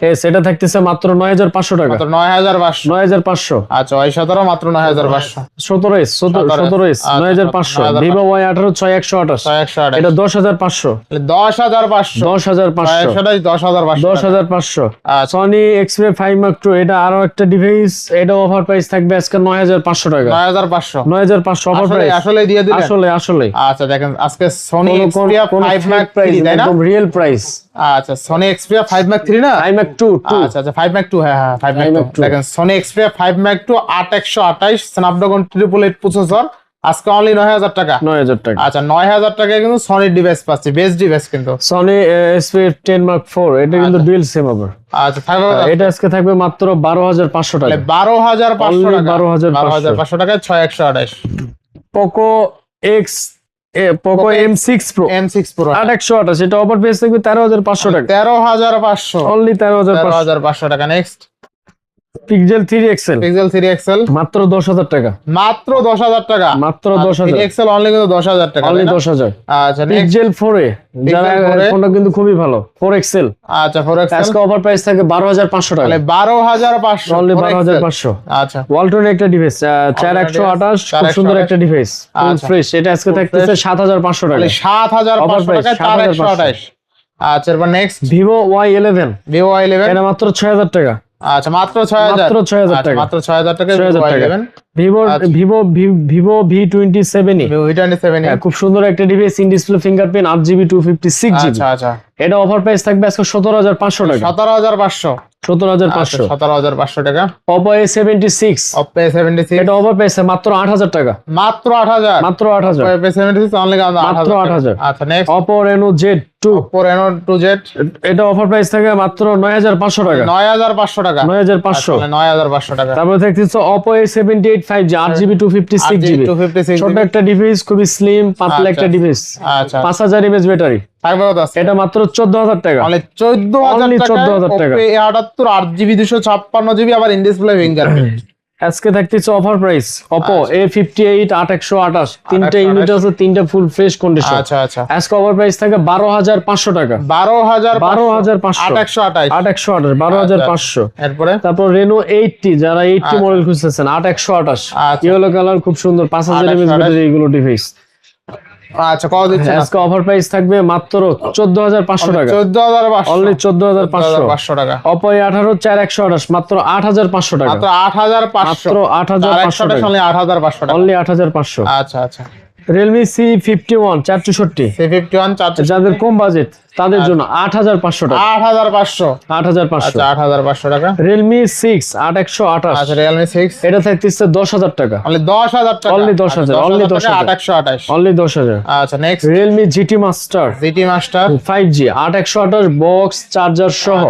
এস এটা থাকতেছে মাত্র নয় হাজার পাঁচশো টাকা মাত্র নয় হাজার পাঁচশো নয় হাজার পাঁচশো আচ্ছা ওয়াই সতেরো মাত্র নয় হাজার পাঁচশো সতেরো এস 17S সতেরো এস আচ্ছা, নয় হাজার পাঁচশো 9,500 ভিভো ওয়াই আঠারো ছয় একশো আঠাশ ছয় একশো আঠাশ এটা দশ হাজার পাঁচশো দশ হাজার পাঁচশো দশ হাজার ছয় পাঁচশো একশো দশ হাজার দশ হাজার পাঁচশো আচ্ছা Sony Xperia five mark two এটা আরও একটা ডিভাইস এটা অফার প্রাইস থাকবে আজকে নয় হাজার পাঁচশো টাকা নয় হাজার পাঁচশো নয় হাজার পাঁচশো অফার প্রাইস আসলে দিয়ে দিলেন আসলে আসলে আচ্ছা দেখেন আজকে সোনি থ্রি না, তাই না একদম রিয়েল প্রাইস আচ্ছা Sony Xperia five mark three না ফাইভ মার্ক টু আচ্ছা আচ্ছা ফাইভ ম্যাক টু হ্যাঁ হ্যাঁ ফাইভ ম্যাক 5 টু দেখেন Sony Xperia five mark two আট একশো আঠাইশ স্ন্যাপড্রাগন ট্রিপল এইট প্রসেসর আজকে অনলি নয় হাজার টাকা। নয় হাজার টাকা। আচ্ছা নয় হাজার টাকায় কিন্তু সনির ডিভাইস পাচ্ছি বেস্ট ডিভাইস কিন্তু। Sony Xperia ten mark four এটা কিন্তু ডুয়েল সিম আবার আচ্ছা থাকবে এটা আজকে থাকবে মাত্র বারো হাজার পাঁচশো টাকা। বারো হাজার পাঁচশো টাকা। 12,500 বারো হাজার পাঁচশো টাকায় ছয় একশো আঠাইশ। Poco X Poco Poco M six pro M six pro আট একশো আঠাশ এটা অফার হাজার পাঁচশো টাকা। তেরো হাজার পাঁচশো। অনলি তেরো হাজার তেরো পাঁচশো হাজার পাঁচশো টাকা। Next Pixel three XL Pixel three XL মাত্র দশ হাজার টাকা। মাত্র দশ হাজার টাকা। মাত্র দশ থ্রি হাজার এক্সেল অনলি কিন্তু দশ হাজার টাকা অনলি তাই না? দশ হাজার। আচ্ছা নেক্সট পিক্সেল ফোর এ। যারা ফোনটা কিন্তু খুবই ভালো। ফোর এক্সেল আচ্ছা ফোর এক্সেল আজকে অফার প্রাইস থাকে বারো হাজার পাঁচশো টাকা। তাহলে বারো হাজার পাঁচশো অনলি বারো হাজার পাঁচশো। আচ্ছা। ওয়ালটন একটা ডিভাইস চার একশো আঠাশ খুব সুন্দর একটা ডিভাইস আচ্ছা। ফ্রেশ এটা আজকে থাকতেছে সাত হাজার পাঁচশো টাকা। তাহলে সাত হাজার Offer পাঁচশো price, টাকায় চার একশো 7,500 আঠাইশ আচ্ছা এরপর next Vivo Y eleven Vivo Y eleven এটা মাত্র ছয় হাজার টাকা। আচ্ছা মাত্র ছয় হাজার। মাত্র 6,000 আচ্ছা, টাকা। মাত্র ছয় হাজার টাকা। 6,000 ভিভো টাকা। Eleven Vivo. Vivo Vivo V twenty seven Vivo V twenty seven খুব সুন্দর একটা ডিভাইস ইন ডিসপ্লে ফিঙ্গারপ্রিন্ট আট GB two fifty six GB আচ্ছা আচ্ছা। এটা অফার প্রাইস থাকবে আজকে সতেরো হাজার পাঁচশো টাকা। সতেরো হাজার পাঁচশো। সতেরো হাজার পাঁচশো। সতেরো হাজার পাঁচশো টাকা। Oppo A seventy six Oppo seventy six এটা মাত্র আট হাজার টাকা। মাত্র আট হাজার? মাত্র আট হাজার। অপে সেভেন্টি সিক্স অনলি মাত্র 8,000 আচ্ছা next Oppo Reno Z two Oppo Reno 2Z এটা অফার প্রাইস থাকে মাত্র নয় হাজার পাঁচশো টাকা। নয় হাজার পাঁচশো টাকা। নয় হাজার পাঁচশো। নয় হাজার পাঁচশো টাকা। তারপরে Oppo A seventy eight five G আট GB two fifty six GB two fifty six ছোট একটা ডিভাইস খুবই স্লিম পাতলা আচ্ছা। একটা ডিভাইস আচ্ছা। পাঁচ হাজার এমএচ ব্যাটারি এটা মাত্র চোদ্দ হাজার টাকা। মানে চোদ্দ হাজার টাকা। 14,000 টাকা। আটাত্তর আট জিবি দুশো ছাপ্পান্ন জিবি আবার [CLEARS THROAT] আজকে থাকতেছে offer price Oppo A fifty eight আট একশো আঠাশ। তিনটা ইউনিট আছে তিনটা ফুল ফ্রেশ কন্ডিশন আচ্ছা আচ্ছা। আজকে অফার প্রাইস থাকে বারো হাজার পাঁচশো টাকা। বারো হাজার বারো হাজার পাঁচশো। আট একশো আঠাশ। আট একশো আঠাশ বারো হাজার পাঁচশো। এরপরে? তারপর রেনো এইটটি যারা এইটটি আচ্ছা। মডেল খুঁজতেছেন আট একশো আঠাশ। আচ্ছা। ইয়েলো কালার খুব সুন্দর পাঁচ হাজার 828 এমএস ব্যাটারি এইগুলো ডিভাইস আচ্ছা কত দিচ্ছেন আজকে অফার প্রাইস থাকবে মাত্র চোদ্দ হাজার পাঁচশো টাকা। চোদ্দ হাজার পাঁচশো। অনলি চোদ্দ হাজার পাঁচশো পাঁচশো টাকা। অপো এ আঠারো চার একশো আঠাশ মাত্র আট হাজার পাঁচশো টাকা। মাত্র আট হাজার পাঁচশো। মাত্র আট হাজার আর পাঁচশো একশো টাকা। অনলি আট হাজার পাঁচশো টাকা। অনলি আট হাজার পাঁচশো। আচ্ছা আচ্ছা। ওয়ান চার চৌষট্টি ওয়ান চারশো যাদের কম বাজেট তাদের জন্য আট হাজার পাঁচশো টাকা। আট হাজার পাঁচশো। আট হাজার পাঁচশো। আচ্ছা আট হাজার পাঁচশো টাকা। রিয়েলমি সিক্স আট একশো আঠাশ। রিয়েলমি সিক্স এটা থাকতেছে দশ হাজার টাকা। অনলি দশ হাজার টাকা। আচ্ছা, Only 10,000, only 10,000 আট একশো আঠাশ। অনলি দশ হাজার। আচ্ছা next realme GT master GT master five G আট একশো আঠাশ বক্স চার্জার সহ।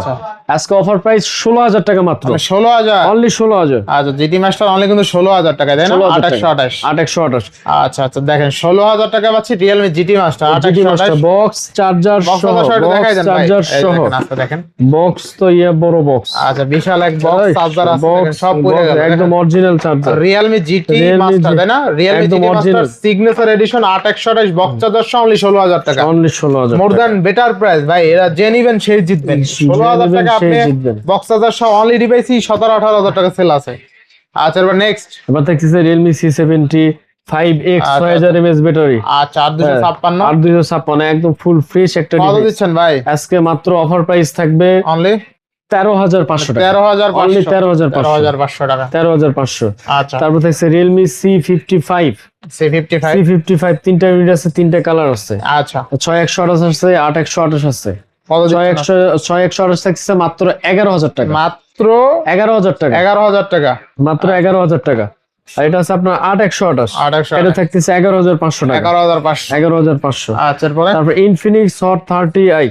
আজকে অফার প্রাইস ষোলো হাজার টাকা মাত্র। ষোলো হাজার। অনলি ষোলো হাজার। আচ্ছা জিটি মাস্টার অনলি কিন্তু ষোলো হাজার টাকা তাই না? আট একশো আঠাশ। আট একশো আঠাশ। আচ্ছা আচ্ছা দেখেন ষোলো হাজার টাকা পাচ্ছি realme GT master GT master box charger সহ। দেখাই বক্স দেন ভাই। চার্জার সহ। দেখেন, আচ্ছা বক্স তো ইয়ে বড় বক্স। আচ্ছা বিশাল এক বক্স চার্জার আছে সব পুরো গেল একদম original charger. Realme GT master তাই না? রিয়েলমি একদম মাস্টার সিগনেচার এডিশন আট একশো আঠাশ বক্স চার্জার সহ অনলি ষোলো হাজার টাকা। অনলি ষোলো হাজার মোর দ্যান বেটার প্রাইস ভাই এরা যে নিবেন সেই জিতবেন। ষোলো হাজার নিবেন টাকা আপনি জিতবেন। বক্স চার্জার সহ অনলি ডিভাইসই টাকা সেল আছে। আচ্ছা এবার নেক্সট এবার সেভেন্টি ফাইভ এক্স আচ্ছা। ছয় হাজার এমএস ব্যাটারি আচ্ছা একদম ফুল ফ্রেশ একটা কত দিচ্ছেন ভাই? আজকে মাত্র অফার প্রাইস থাকবে অনলি টাকা। অনলি টাকা। আচ্ছা। তারপর থাকছে তিনটা ইউনিট আছে তিনটা কালার আছে। আচ্ছা। ছয় একশো আঠাশ আছে আট একশো আঠাশ আছে। মাত্র এগারো হাজার টাকা। মাত্র এগারো হাজার টাকা। এগারো হাজার টাকা। মাত্র এগারো হাজার টাকা। আর এটা আছে আপনার আট একশো আঠাশ। এটা থাকতেছে এগারো হাজার পাঁচশো টাকা। এগারো হাজার পাঁচশো। এগারো হাজার পাঁচশো। আচ্ছা তারপর Infinix hot thirty i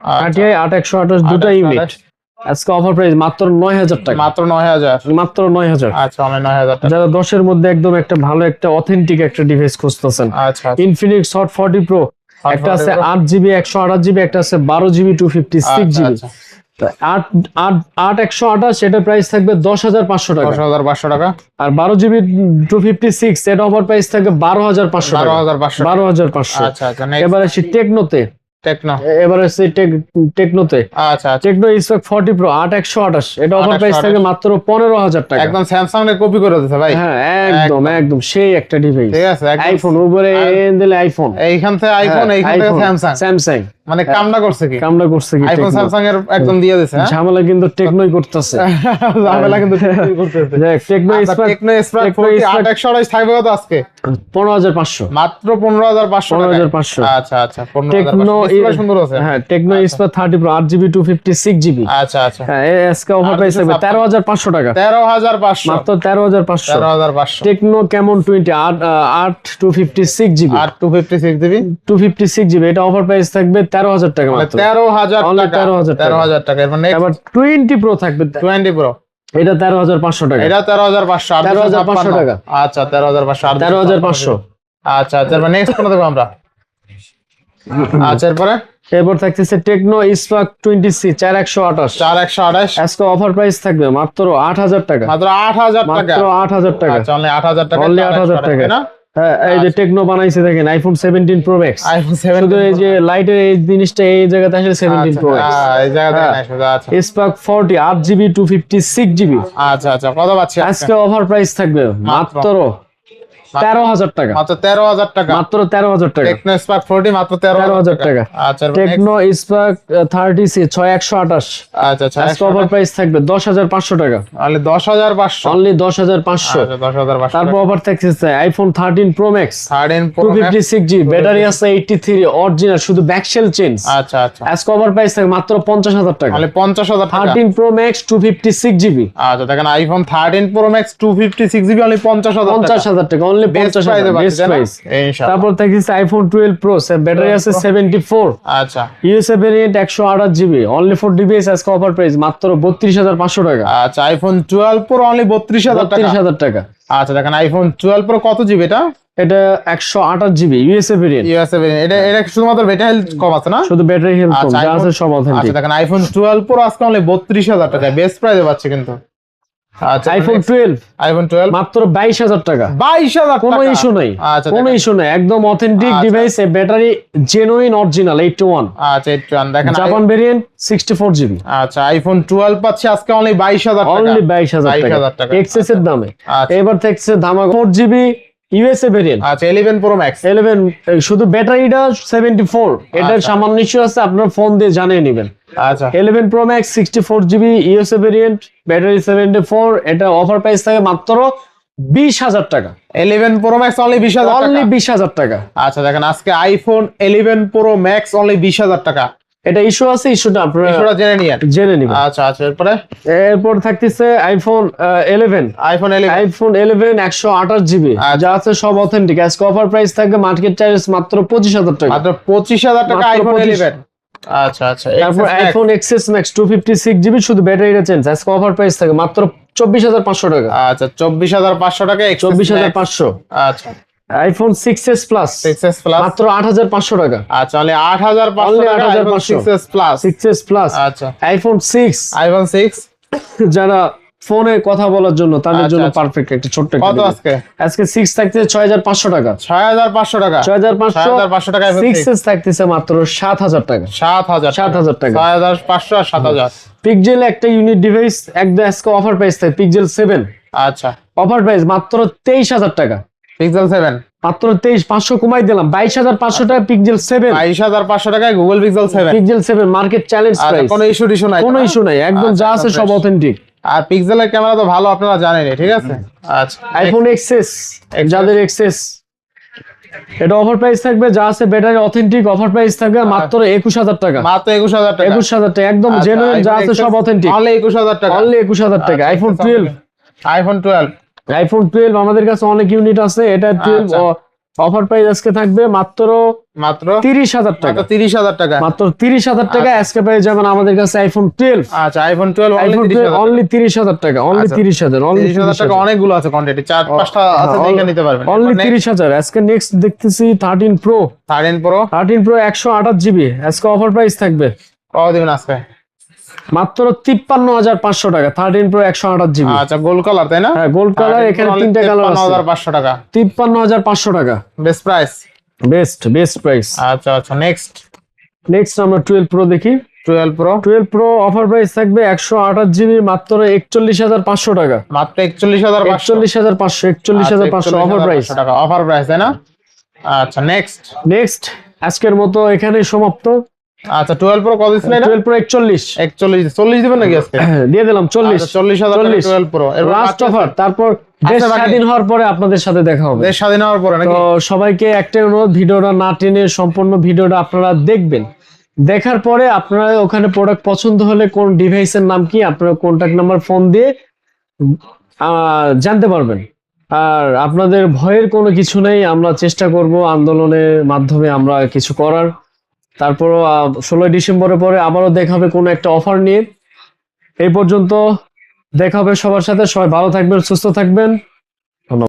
thirty i আট একশো আঠাশ দুটা 828 ইউনিট। আজকে অফার প্রাইস মাত্র নয় হাজার টাকা। মাত্র নয় হাজার। মাত্র নয় হাজার। আচ্ছা নয় হাজার যারা দশের মধ্যে একদম একটা ভালো একটা অথেন্টিক একটা ডিভাইস খুঁজতেছেন। আচ্ছা। ইনফিনিক্স হট ফর্টি প্রো একটা আছে আট জিবি একশো আঠাশ জিবি একটা আছে বারো GB two fifty six GB. আচ্ছা। আট একশো আঠাশ প্রাইস থাকবে দশ হাজার পাঁচশো টাকা। দশ হাজার পাঁচশো টাকা। আর বারো জিবি টু ফিফটি সিক্স এটা অফার প্রাইস থাকবে বারো হাজার পাঁচশো বারো হাজার পাঁচশো বারো হাজার পাঁচশো। আচ্ছা আচ্ছা এবার আসি টেকনোতে। টেকনো। এবার আচ্ছা টেকনো প্রো এটা অফার প্রাইস থাকে মাত্র পনেরো হাজার টাকা। একদম স্যামসাং এর কপি করে দিতে ভাই। হ্যাঁ একদম একদম। সেই একটা ডিভাইস ঠিক আছে আইফোন উপরে দিলে আইফোন এইখান থেকে আইফোন এইখান থেকে স্যামসাং স্যামসাং মানে কামটা করছে কি? কামড়া করছে কি আইফোন স্যামসাং এর একদম দিয়ে দিছে হ্যাঁ? ঝামেলা কিন্তু টেকনোই করতেছে। [LAUGHS] ঝামেলা কিন্তু ঠিকই করতেছে। দেখ Tecno Tecno spark Tecno 40 Spark- আট একশো আঠাশ থাকবে কত আজকে? পনেরো হাজার পাঁচশো। মাত্র পনেরো হাজার পাঁচশো পনেরো হাজার পাঁচশো। আচ্ছা আচ্ছা পনেরো হাজার টেকনো পাঁচশো সুন্দর আছে। হ্যাঁ টেকনো স্পার থার্টি প্রো আচ্ছা আচ্ছা। হ্যাঁ এসকে অফার প্রাইস হাজার পাঁচশো টাকা। তেরো হাজার পাঁচশো। মাত্র তেরো হাজার পাঁচশো। তেরো হাজার পাঁচশো। টেকনো কেমন টোয়েন্টি আট আহ, আট টু ফিফটি সিক্স জিবি আর two fifty six GB two fifty six GB এটা অফার প্রাইস থাকবে তেরো হাজার টাকা তেরো হাজার টাকা। 13,000 তেরো হাজার টাকা। এবার নেক্সট আবার টোয়েন্টি প্রো থাকবে। টোয়েন্টি প্রো এটা তেরো হাজার পাঁচশো টাকা। এটা তেরো হাজার পাঁচশো আর 13,500 টাকা। আচ্ছা তেরো হাজার পাঁচশো তেরো হাজার পাঁচশো। আচ্ছা আচ্ছা নেক্সট কোন দেবো আমরা? আচ্ছা এরপরে? এরপর থাকতেছে টেকনো স্পার্ক টোয়েন্টি সি চার একশো আঠাশ। চার একশো আঠাশ। আজকে অফার প্রাইস থাকবে মাত্র আট হাজার টাকা। মাত্র আট হাজার টাকা। মাত্র আট হাজার টাকা। আচ্ছা আট হাজার টাকা Only 8,000 8,000 টাকা। হ্যাঁ এই যে টেকনো বানাইছে দেখেন iPhone seventeen pro max iPhone seven শুধু এই যে লাইটের এই জিনিসটা এই জায়গাতে আসলে সেভেন্টিন প্রো ম্যাক্স এই জায়গাতে হ্যাঁ। আচ্ছা। স্পার্ক ফোরটি আট GB two fifty six GB আচ্ছা আচ্ছা। কত পাচ্ছি আজকে আজকে অফার প্রাইস থাকবে মাত্র তেরো হাজার টাকা। মাত্র তেরো হাজার টাকা। মাত্র তেরো হাজার টাকা। টেকনো স্পার্ক ফোরটি মাত্র তেরো তেরো হাজার টাকা। আচ্ছা টেকনো স্পার্ক থার্টি সি ছয় একশো আঠাশ। আচ্ছা আজকে অফার প্রাইস থাকবে দশ হাজার পাঁচশো টাকা। অনলি দশ হাজার পাঁচশো। অনলি দশ হাজার পাঁচশো। আচ্ছা দশ হাজার পাঁচশো তারপর অফার থাকতেছে iPhone thirteen pro max thirteen two fifty six G battery আছে এইটটি থ্রি অরিজিনাল শুধু ব্যাকশেল চেঞ্জ আচ্ছা আচ্ছা। আজকে অফার প্রাইস মাত্র পঞ্চাশ হাজার টাকা। পঞ্চাশ হাজার thirteen pro max two fifty six GB আচ্ছা দেখেন iPhone thirteen pro max two fifty six GB only পঞ্চাশ হাজার পঞ্চাশ হাজার টাকা অনলি অনলি বেস্ট প্রাইস ইনশাআল্লাহ। তারপর থাকছে আইফোন টুয়েলভ প্রো ব্যাটারি আছে সেভেন্টি ফোর আচ্ছা। USA variant GB only four DBS আজকে অফার প্রাইস মাত্র বত্রিশ হাজার পাঁচশো টাকা। আচ্ছা আইফোন টুয়েলভ প্রো অনলি বত্রিশ হাজার টাকা? বত্রিশ হাজার টাকা। আচ্ছা দেখেন আইফোন টুয়েলভ প্রো কত জিবি এটা? এটা একশো আঠাশ জিবি ইউএসএ ভেরিয়েন্ট ইউএসএ এটা এটা শুধুমাত্র ব্যাটারি হেলথ কম আছে না? শুধু ব্যাটারি হেলথ কম আচ্ছা, যা আছে সব আচ্ছা অথেন্টিক দেখেন আইফোন টুয়েলভ প্রো আজকে অনলি বত্রিশ হাজার টাকা বেস্ট প্রাইসে পাচ্ছে কিন্তু। আচ্ছা আইফোন টুয়েলভ আইফোন টুয়েলভ মাত্র বাইশ হাজার টাকা। বাইশ হাজার কোনো ইস্যু নাই। আচ্ছা কোনো। ইস্যু নাই। একদম authentic. Device battery genuine original eight one আচ্ছা একটু আন দেখেন Japan variant sixty four GB আচ্ছা আইফোন টুয়েলভ পাচ্ছে আজকে অনলি বাইশ হাজার অনলি বাইশ হাজার 22,000 টাকা টাকা। এক্সেস এর দামে। আচ্ছা। এবার থেকে দামা ফোর জিবি ইউএসএ ভেরিয়েন্ট আচ্ছা ইলেভেন প্রো ম্যাক্স ইলেভেন শুধু ব্যাটারিটা সেভেন্টি ফোর এটার আচ্ছা। সামান্য ইস্যু আছে আপনার ফোন দিয়ে জানিয়ে নেবেন। আচ্ছা। Eleven pro max sixty four GB USA variant battery seventy four এটা অফার প্রাইস থাকে মাত্র বিশ হাজার টাকা। ইলেভেন প্রো ম্যাক্স অনলি বিশ হাজার অনলি বিশ হাজার টাকা। আচ্ছা দেখেন আজকে iPhone eleven pro max only বিশ হাজার টাকা। এটা ইস্যু আছে ইস্যুটা আপনারা এগুলো জেনে নিয়েন। জেনে নিবেন। আচ্ছা আচ্ছা এরপরে? এরপর থাকতেছে iPhone eleven iPhone eleven iPhone eleven একশো আঠাশ জিবি। যা আছে সব অথেন্টিক আজকে অফার প্রাইস থাকবে মার্কেট চার্জ মাত্র পঁচিশ হাজার টাকা। মাত্র পঁচিশ হাজার টাকা আইফোন 25 ইলেভেন আচ্ছা আচ্ছা তারপর iPhone XS max two fifty six GB শুধু ব্যাটারিটা চেঞ্জ অফার প্রাইস থাকে মাত্র চব্বিশ হাজার পাঁচশো টাকা। আচ্ছা চব্বিশ হাজার পাঁচশো টাকা চব্বিশ হাজার পাঁচশো। আচ্ছা। IPhone six S plus six S plus মাত্র আট হাজার পাঁচশো টাকা। আচ্ছা টাকা iPhone 8,500 six S plus six S plus আচ্ছা। আইফোন সিক্স আইফোন সিক্স যারা ফোনে কথা বলার জন্য তাদের আচ্ছা, জন্য আচ্ছা। পারফেক্ট একটা ছোট্ট কত। আজকে? আজকে সিক্স থাকতেছে ছয় হাজার পাঁচশো টাকা। ছয় হাজার পাঁচশো টাকা? ছয় হাজার পাঁচশো ছয় হাজার পাঁচশো টাকা iPhone সিক্স 6 এস থাকতেছে মাত্র সাত হাজার টাকা। সাত হাজার সাত হাজার টাকা। ছয় হাজার পাঁচশো আর সাত হাজার। পিকজেল একটা ইউনিট ডিভাইস একদম আজকে অফার প্রাইস থাকে পিকজেল সেভেন আচ্ছা। অফার প্রাইস মাত্র তেইশ হাজার টাকা। পিক্সেল সেভেন মাত্র তেইশ পাঁচশো কমাই দিলাম। বাইশ হাজার পাঁচশো টাকা পিক্সেল সেভেন বাইশ হাজার পাঁচশো টাকায় Google pixel seven pixel seven market challenge আচ্ছা প্রাইস কোনো ইস্যু টিস্যু নাই কোনো ইস্যু নাই একদম যা আচ্ছা, আছে সব। অথেন্টিক আর পিক্সেলের ক্যামেরা তো ভালো আপনারা জানেনই ঠিক আছে? আচ্ছা আইফোন এক্সেস যাদের এক্সেস এটা অফার প্রাইস থাকবে যা আছে ব্যাটারি অথেন্টিক অফার প্রাইস থাকবে মাত্র একুশ হাজার টাকা। মাত্র একুশ হাজার টাকা। একুশ হাজার টাকা একদম জেনুইন যা আছে সব অথেন্টিক অনলি একুশ হাজার টাকা। অনলি একুশ হাজার টাকা iPhone twelve iPhone twelve iPhone twelve আমাদের কাছে অনেক ইউনিট আছে। এটা টুয়েলভ আচ্ছা। অফার প্রাইস আজকে থাকবে মাত্র মাত্র তিরিশ হাজার টাকা। তিরিশ হাজার টাকা। মাত্র তিরিশ হাজার টাকা আজকে পেয়ে যাবেন আমাদের কাছে আইফোন টুয়েলভ আচ্ছা আইফোন টুয়েলভ আইফোন অনলি তিরিশ হাজার টাকা অনলি আচ্ছা। তিরিশ হাজার অনলি তিরিশ হাজার টাকা অনেকগুলো আছে কোয়ান্টিটি চার পাঁচটা আছে দেখে নিতে পারবেন। অনলি তিরিশ হাজার। আজকে নেক্সট দেখতেছি thirteen pro thirteen pro thirteen pro একশো আঠাশ জিবি আজকে অফার প্রাইস থাকবে। কত দিবেন আজকে? মাত্র তিপ্পান্ন হাজার পাঁচশো টাকা থার্টিন প্রো একশো আঠাশ জিবি আচ্ছা গোল্ড কালার তাই না? হ্যাঁ গোল্ড কালার এখানে তিনটা কালার আছে। হাজার পাঁচশো টাকা। তিপ্পান্ন হাজার পাঁচশো টাকা। Best price best best price আচ্ছা আচ্ছা নেক্সট নেক্সট আমরা টুয়েলভ প্রো দেখি। Twelve pro twelve pro offer price থাকবে একশো আঠাশ জিবি মাত্র একচল্লিশ হাজার পাঁচশো টাকা। মাত্র একচল্লিশ হাজার একচল্লিশ হাজার পাঁচশো একচল্লিশ হাজার পাঁচশো অফার প্রাইস টাকা। অফার প্রাইস তাই না? আচ্ছা নেক্ট নেক্সট আজকের মতো এখানে সমাপ্ত। আচ্ছা টুয়েলভ প্রো কত এটা? টুয়েলভ প্রো একচল্লিশ। একচল্লিশ চল্লিশ দিবেন নাকি আজকে? [COUGHS] দিয়ে দিলাম চল্লিশ আচ্ছা, চল্লিশ। হাজার চল্লিশ। টুয়েলভ প্রো লাস্ট অফার তারপর দেশ স্বাধীন হওয়ার পরে আপনাদের সাথে দেখা হবে। দেশ স্বাধীন হওয়ার পরে নাকি? তো সবাইকে একটাই অনুরোধ ভিডিওটা না টেনে সম্পূর্ণ ভিডিওটা আপনারা দেখবেন। দেখার পরে আপনারা ওখানে প্রোডাক্ট পছন্দ হলে কোন ডিভাইসের নাম কি আপনারা কন্ট্যাক্ট নাম্বার ফোন দিয়ে জানতে পারবেন। আর আপনাদের ভয়ের কোনো কিছু নেই আমরা চেষ্টা করব আন্দোলনের মাধ্যমে আমরা কিছু করার। তারপরও ষোলোই ডিসেম্বরের পরে আবারও দেখা হবে কোনো একটা অফার নিয়ে। এই পর্যন্ত দেখা হবে সবার সাথে। সবাই ভালো থাকবেন, সুস্থ থাকবেন।